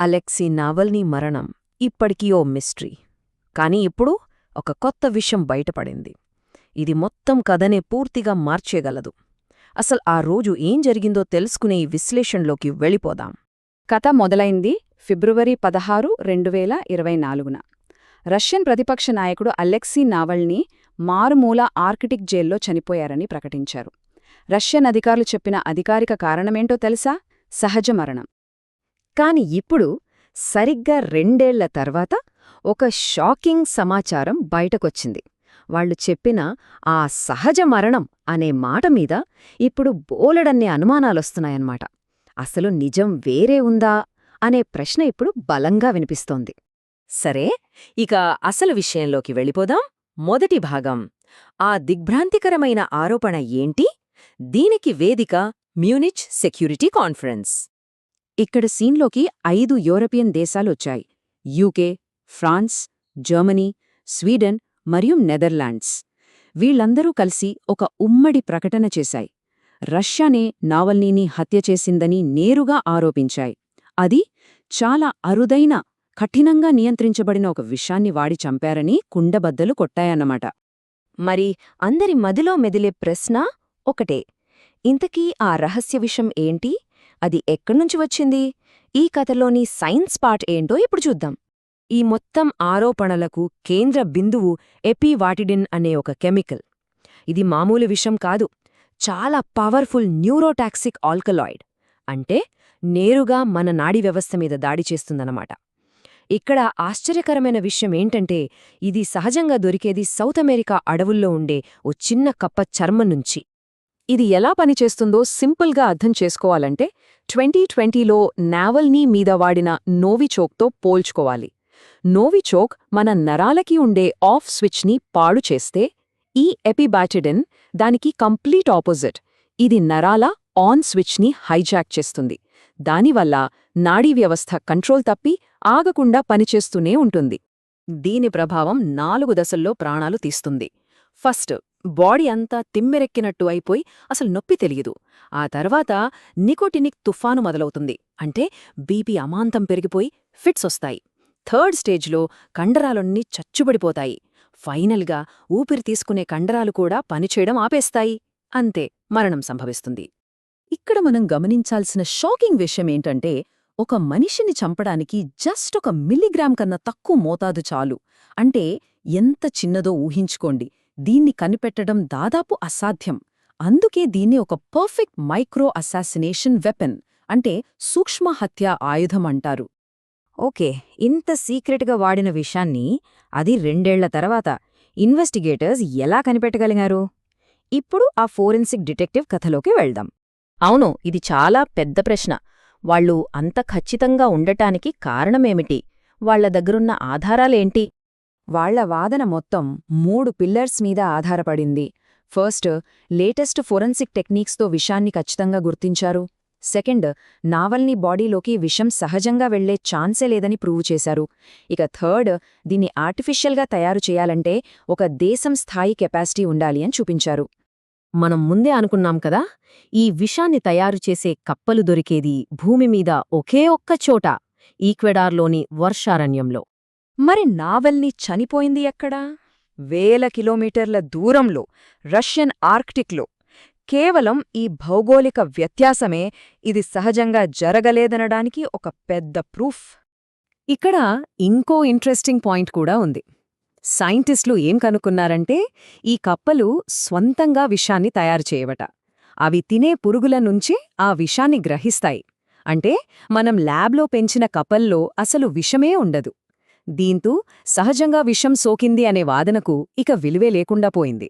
Alexei Navalny మరణం ఇప్పటికీ ఓ mystery. కాని ఇప్పుడు ఒక కొత్త విషయం బయటపడింది. ఇది మొత్తం కథనే పూర్తిగా మార్చేయగలదు. అసలు ఆ రోజు ఏం జరిగిందో తెలుసుకునే ఈ విశ్లేషణలోకి వెళ్ళిపోదాం. కథ మొదలైంది ఫిబ్రవరి పదహారు రెండు వేల ఇరవై నాలుగున. రష్యన్ ప్రతిపక్ష నాయకుడు అలెక్సీ నావల్నీ మారుమూల ఆర్కిటిక్ జైల్లో చనిపోయారని ప్రకటించారు. రష్యన్ అధికారులు చెప్పిన అధికారిక కారణమేంటో తెలుసా? సహజ మరణం. కాని ఇప్పుడు సరిగ్గా రెండేళ్ళ తర్వాత ఒక షాకింగ్ సమాచారం బయటకొచ్చింది. వాళ్ళు చెప్పిన ఆ సహజ మరణం అనే మాట మీద ఇప్పుడు బోలెడన్ని అనుమానాలొస్తున్నాయన్నమాట. అసలు నిజం వేరే ఉందా అనే ప్రశ్న ఇప్పుడు బలంగా వినిపిస్తోంది. సరే ఇక అసలు విషయంలోకి వెళ్ళిపోదాం. మొదటి భాగం. ఆ దిగ్భ్రాంతికరమైన ఆరోపణ ఏంటి? దీనికి వేదిక మ్యూనిచ్ సెక్యూరిటీ కాన్ఫరెన్స్. ఇక్కడ సీన్లోకి ఐదు యూరోపియన్ దేశాలొచ్చాయి. యూకే ఫ్రాన్స్ జర్మనీ స్వీడన్ మరియు నెదర్లాండ్స్. వీళ్ళందరూ కలిసి ఒక ఉమ్మడి ప్రకటన చేశాయి. రష్యానే నావల్నీని హత్య చేసిందని నేరుగా ఆరోపించాయి. అది చాలా అరుదైన కఠినంగా నియంత్రించబడిన ఒక విషాన్ని వాడి చంపారని కుండబద్దలు కొట్టాయన్నమాట. మరి అందరి మదిలో మెదిలే ప్రశ్న ఒకటే. ఇంతకీ ఆ రహస్య విషయం ఏంటి? అది ఎక్కడ్నుంచి వచ్చింది? ఈ కథలోని సైన్స్ పార్ట్ ఏంటో ఇప్పుడు చూద్దాం. ఈ మొత్తం ఆరోపణలకు కేంద్ర బిందువు ఎపీవాటిడిన్ అనే ఒక కెమికల్. ఇది మామూలు విషం కాదు చాలా పవర్ఫుల్ న్యూరోటాక్సిక్ ఆల్కలాయిడ్. అంటే నేరుగా మన నాడీ వ్యవస్థ మీద దాడి చేస్తుందన్నమాట. ఇక్కడ ఆశ్చర్యకరమైన విషయం ఏంటంటే ఇది సహజంగా దొరికేది సౌత్ అమెరికా అడవుల్లో ఉండే ఓ చిన్న కప్ప చర్మం నుంచి. ఇది ఎలా పనిచేస్తుందో సింపుల్గా అర్థం చేసుకోవాలంటే ట్వంటీ ట్వంటీలో నావల్నీ మీద వాడిన నోవిచోక్తో పోల్చుకోవాలి. నోవిచోక్ మన నరాలకి ఉండే ఆఫ్ స్విచ్ని పాడు చేస్తే ఈ ఎపిబాటిడిన్ దానికి కంప్లీట్ ఆపోజిట్. ఇది నరాల ఆన్ స్విచ్ని హైజాక్ చేస్తుంది. దానివల్ల నాడీ వ్యవస్థ కంట్రోల్ తప్పి ఆగకుండా పనిచేస్తూనే ఉంటుంది. దీని ప్రభావం నాలుగు దశల్లో ప్రాణాలు తీస్తుంది. ఫస్ట్ బాడీ అంతా తిమ్మెరెక్కినట్టు అయిపోయి అసలు నొప్పి తెలియదు. ఆ తర్వాత నికోటినిక్ తుఫాను మొదలవుతుంది. అంటే బీపీ అమాంతం పెరిగిపోయి ఫిట్స్ వస్తాయి. థర్డ్ స్టేజ్లో కండరాలన్నీ చచ్చుబడిపోతాయి. ఫైనల్గా ఊపిరి తీసుకునే కండరాలు కూడా పనిచేయడం ఆపేస్తాయి. అంతే మరణం సంభవిస్తుంది. ఇక్కడ మనం గమనించాల్సిన షాకింగ్ విషయం ఏంటంటే ఒక మనిషిని చంపడానికి జస్ట్ ఒక మిల్లీగ్రామ్ కన్నా తక్కువ మోతాదు చాలు. అంటే ఎంత చిన్నదో ఊహించుకోండి. దీన్ని కనిపెట్టడం దాదాపు అసాధ్యం. అందుకే దీన్ని ఒక పర్ఫెక్ట్ మైక్రో అసాసినేషన్ వెపన్ అంటే సూక్ష్మ హత్య ఆయుధం అంటారు. ఓకే ఇంత సీక్రెట్గా వాడిన విషయాన్ని అది రెండేళ్ళ తర్వాత ఇన్వెస్టిగేటర్స్ ఎలా కనిపెట్టగలిగారు? ఇప్పుడు ఆ ఫోరెన్సిక్ డిటెక్టివ్ కథలోకి వెళ్దాం. అవును ఇది చాలా పెద్ద ప్రశ్న. వాళ్ళు అంత ఖచ్చితంగా ఉండటానికి కారణమేమిటి? వాళ్ళ దగ్గరున్న ఆధారాలేంటి? వాళ్ళ వాదన మొత్తం మూడు పిల్లర్స్ మీద ఆధారపడింది. ఫస్ట్ లేటెస్ట్ ఫోరెన్సిక్ టెక్నిక్స్తో విషాన్ని ఖచ్చితంగా గుర్తించారు. సెకండ్ నావల్ని బాడీలోకి విషం సహజంగా వెళ్ళే ఛాన్సే లేదని ప్రూవ్ చేశారు. ఇక థర్డ్ దీన్ని ఆర్టిఫిషియల్గా తయారు చేయాలంటే ఒక దేశం స్థాయి కెపాసిటీ ఉండాలి అని చూపించారు. మనం ముందే అనుకున్నాం కదా ఈ విషాన్ని తయారు చేసే కప్పలు దొరికేది భూమి మీద ఒకే ఒక్క చోట ఈక్వెడార్లోని వర్షారణ్యంలో. మరి నావెల్ని చనిపోయింది ఎక్కడా? వేల కిలోమీటర్ల దూరంలో రష్యన్ ఆర్క్టిక్లో. కేవలం ఈ భౌగోళిక వ్యత్యాసమే ఇది సహజంగా జరగలేదనడానికి ఒక పెద్ద ప్రూఫ్. ఇక్కడ ఇంకో ఇంట్రెస్టింగ్ పాయింట్ కూడా ఉంది. సైంటిస్టులు ఏం కనుక్కున్నారంటే ఈ కప్పలు స్వంతంగా విషాన్ని తయారు చేయవట. అవి తినే పురుగుల నుంచి ఆ విషాన్ని గ్రహిస్తాయి. అంటే మనం ల్యాబ్లో పెంచిన కప్పల్లో అసలు విషమే ఉండదు. దీంతో సహజంగా విషం సోకింది అనే వాదనకు ఇక విలువే లేకుండా పోయింది.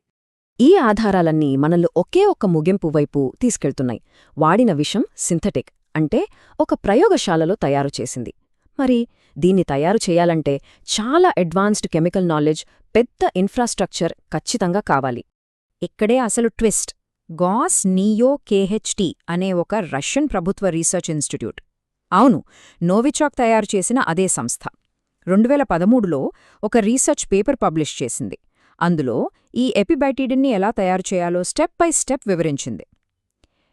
ఈ ఆధారాలన్నీ మనల్ని ఒకే ఒక్క ముగింపు వైపు తీసుకెళ్తున్నాయి. వాడిన విషం సింథటిక్ అంటే ఒక ప్రయోగశాలలో తయారు చేసింది. మరి దీన్ని తయారు చేయాలంటే చాలా అడ్వాన్స్డ్ కెమికల్ నాలెడ్జ్ పెద్ద ఇన్ఫ్రాస్ట్రక్చర్ ఖచ్చితంగా కావాలి. ఇక్కడే అసలు ట్విస్ట్. గాస్ నియో కేహెచ్టి అనే ఒక రష్యన్ ప్రభుత్వ రీసెర్చ్ ఇన్స్టిట్యూట్. అవును నోవిచాక్ తయారు చేసిన అదే సంస్థ. రెండువేల పదమూడులో ఒక రీసెర్చ్ పేపర్ పబ్లిష్ చేసింది. అందులో ఈ ఎపిబైటిడిన్ని ఎలా తయారు చేయాలో స్టెప్ బై స్టెప్ వివరించింది.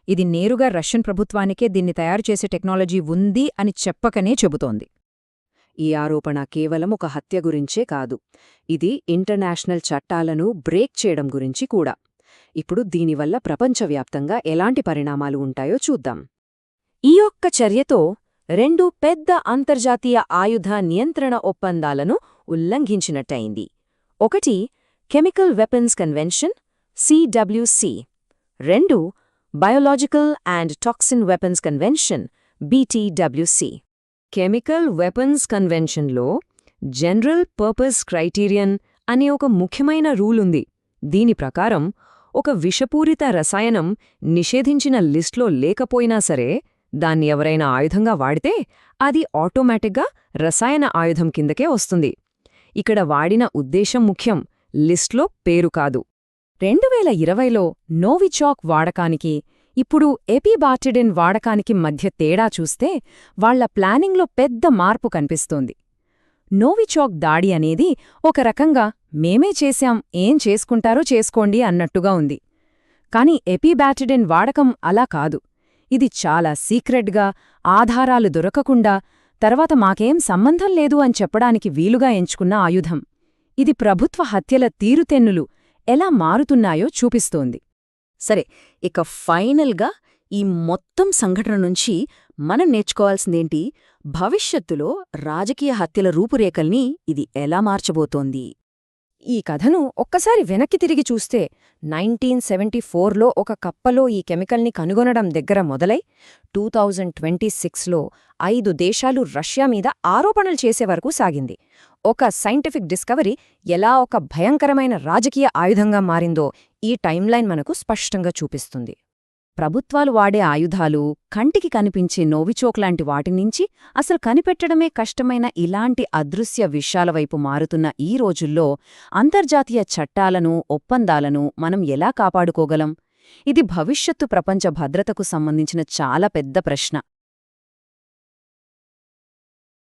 ఇది నేరుగా రష్యన్ ప్రభుత్వానికే దీన్ని తయారు చేసే టెక్నాలజీ ఉంది అని చెప్పకనే చెబుతోంది. ఈ ఆరోపణ కేవలం ఒక హత్య గురించే కాదు. ఇది ఇంటర్నేషనల్ చట్టాలను బ్రేక్ చేయడం గురించి కూడా. ఇప్పుడు దీనివల్ల ప్రపంచవ్యాప్తంగా ఎలాంటి పరిణామాలు ఉంటాయో చూద్దాం. ఈ ఒక్క చర్యతో రెండు పెద్ద అంతర్జాతీయ ఆయుధ నియంత్రణ ఒప్పందాలను ఉల్లంఘించినట్టయింది. ఒకటి chemical weapons convention C W C రెండు biological and toxin weapons convention B T W C chemical weapons కన్వెన్షన్లో general purpose criterion అనే ఒక ముఖ్యమైన రూల్ ఉంది దీని ప్రకారం ఒక విషపూరిత రసాయనం నిషేధించిన లిస్ట్లో లేకపోయినా సరే దాన్ని ఎవరైనా ఆయుధంగా వాడితే అది ఆటోమేటిక్గా రసాయన ఆయుధం కిందకే వస్తుంది. ఇక్కడ వాడిన ఉద్దేశం ముఖ్యం లిస్ట్లో పేరు కాదు. రెండు వేల ఇరవైలో నోవిచాక్ వాడకానికి ఇప్పుడు ఎపిబాటిడిన్ వాడకానికి మధ్య తేడా చూస్తే వాళ్ళ ప్లానింగ్లో పెద్ద మార్పు కనిపిస్తోంది. నోవిచాక్ దాడి అనేది ఒక రకంగా మేమే చేశాం ఏం చేసుకుంటారో చేసుకోండి అన్నట్టుగా ఉంది. కాని ఎపిబాటిడిన్ వాడకం అలా కాదు. ఇది చాలా సీక్రెట్గా ఆధారాలు దొరకకుండా తర్వాత మాకేం సంబంధం లేదు అని చెప్పడానికి వీలుగా ఎంచుకున్న ఆయుధం. ఇది ప్రభుత్వ హత్యల తీరుతెన్నులు ఎలా మారుతున్నాయో చూపిస్తోంది. సరే ఇక ఫైనల్గా ఈ మొత్తం సంఘటన నుంచి మనం నేర్చుకోవాల్సిందేంటి? భవిష్యత్తులో రాజకీయ హత్యల రూపురేఖల్ని ఇది ఎలా మార్చబోతోంది? ఈ కథను ఒక్కసారి వెనక్కి తిరిగి చూస్తే నైన్టీన్ సెవెంటీ ఫోర్లో ఒక కప్పలో ఈ కెమికల్ని కనుగొనడం దగ్గర మొదలై టూ థౌజండ్ ట్వంటీ సిక్స్లో ఐదు దేశాలు రష్యా మీద ఆరోపణలు చేసే వరకు సాగింది. ఒక సైంటిఫిక్ డిస్కవరీ ఎలా ఒక భయంకరమైన రాజకీయ ఆయుధంగా మారిందో ఈ టైమ్లైన్ మనకు స్పష్టంగా చూపిస్తుంది. ప్రభుత్వాలు వాడే ఆయుధాలు కంటికి కనిపించే నోవిచోక్ లాంటి అసలు కనిపెట్టడమే కష్టమైన ఇలాంటి అదృశ్య విషయాల వైపు మారుతున్న ఈ రోజుల్లో అంతర్జాతీయ చట్టాలను ఒప్పందాలను మనం ఎలా కాపాడుకోగలం? ఇది భవిష్యత్తు ప్రపంచ భద్రతకు సంబంధించిన చాలా పెద్ద ప్రశ్న.